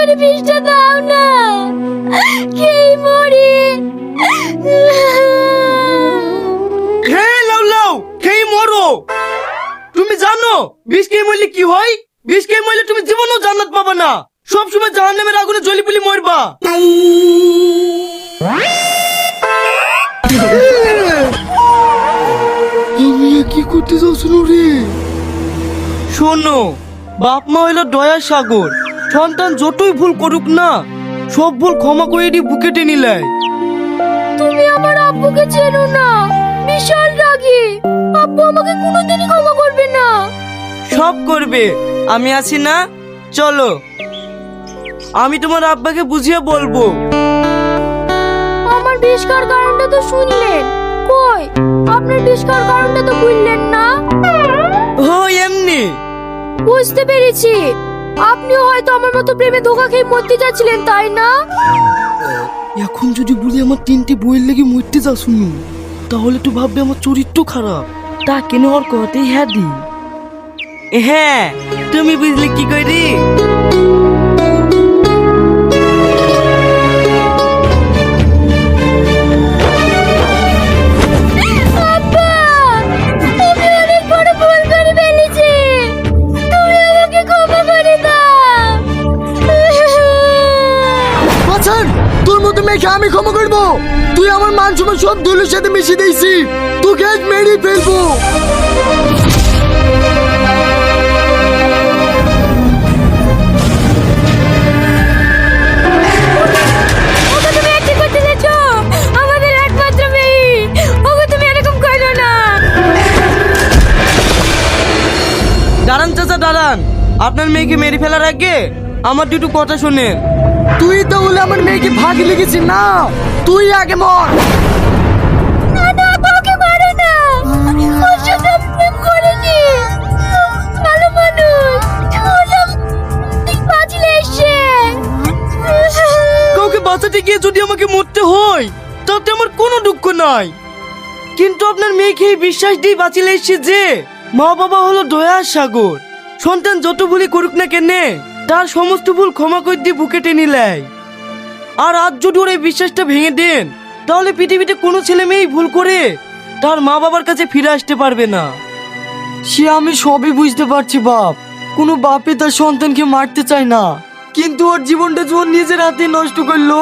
করে বিষটা দাও না। খেয়ে মরি? খেয়ে লাও লাও খেয়ে মরো? তুমি জানো বিষ খেয়ে মরলে কি হয়? বিষ খেয়ে মরলে তুমি জীবনও জান্নাত পাবে না। সব সময় জাহান্নামের আগুনে জ্বলি পুলি মরবা। কি করতে যাচ্ছ রে শোনো বাপ মা হইল দয়ার সাগর। সন্তান যতই ভুল করুক না সব ভুল ক্ষমা করে দিয়ে বুকে টেনে নেয়। তুমি আমার আব্বুকে চেনো না। বিশাল রাগী। আব্বু আমাকে কোনোদিনই ক্ষমা করবে না। সব করবে। আমি আছি না। চলো। আমি তোমার আব্বাকে বুঝিয়ে বলব। আমার বিষ খাওয়ার কারণটা তো শুনলেন। কই? আপনার বিষ খাওয়ার কারণটা তো বললেন না? ও এমনি। বুঝতে পেরেছি। আপনিও হয়তো আমার মতো প্রেমে ধোকা খেয়ে মরতে যাচ্ছিলেন তাই না? এখন যদি বলি আমার তিনটি বইয়ের লেগে মরতে যা শুনু তাহলে তো ভাববে আমার চরিত্র খারাপ। তা কেন ওর কথাই হ্যাঁ দি? হ্যাঁ তুমি বুঝলে কি করি? মেয়েকে আমি ক্ষমা করব। তুই আমার মান সম্মান সব ধুলোর সাথে মিশিয়ে দিয়েছি। তোকে আজ মেরে ফেলব। দাঁড়ান চাচা দাঁড়ান। আপনার মেয়েকে মেরে ফেলার আগে আমার দুটো কথা শোনেন। তুই তো তাহলে আমার মেয়েকে ভাগ লেগেছিস না। তুই আগে মর। না না কাউকে মারো না। ওর সাথে প্রেম করিনি। ভালো মানুষ। বাঁচলে এসে। কাউকে বাঁচাতে গিয়ে যদি আমাকে মরতে হয় তাতে আমার কোনো দুঃখ নাই। কিন্তু আপনার মেয়েকে এই বিশ্বাস দিয়ে বাঁচিলে এসছে যে মা বাবা হলো দয়া সাগর। সন্তান যত ভুলই করুক না কেনে তার সমস্ত ভুল ক্ষমা করে দিয়ে বুকে টেনে নেয়। আর আজ যদি ওর এই বিশ্বাসটা ভেঙে দেন, তাহলে পৃথিবীতে কোনো ছেলে মেয়েই ভুল করে তার মা বাবার কাছে ফিরে আসতে পারবে না। সে আমি সবই বুঝতে পারছি, বাপ। কোনো বাপে তার সন্তানকে মারতে চায় না। কিন্তু ওর জীবনটা যখন নিজের হাতে নষ্ট করল,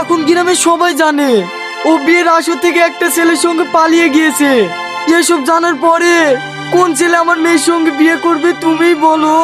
এখন গ্রামে সবাই জানে, ও বিয়ের আসর থেকে একটা ছেলের সঙ্গে পালিয়ে গিয়েছে। এসব জানার পরে কোন ছেলে আমার মেয়ের সঙ্গে বিয়ে করবে তুমি বলো?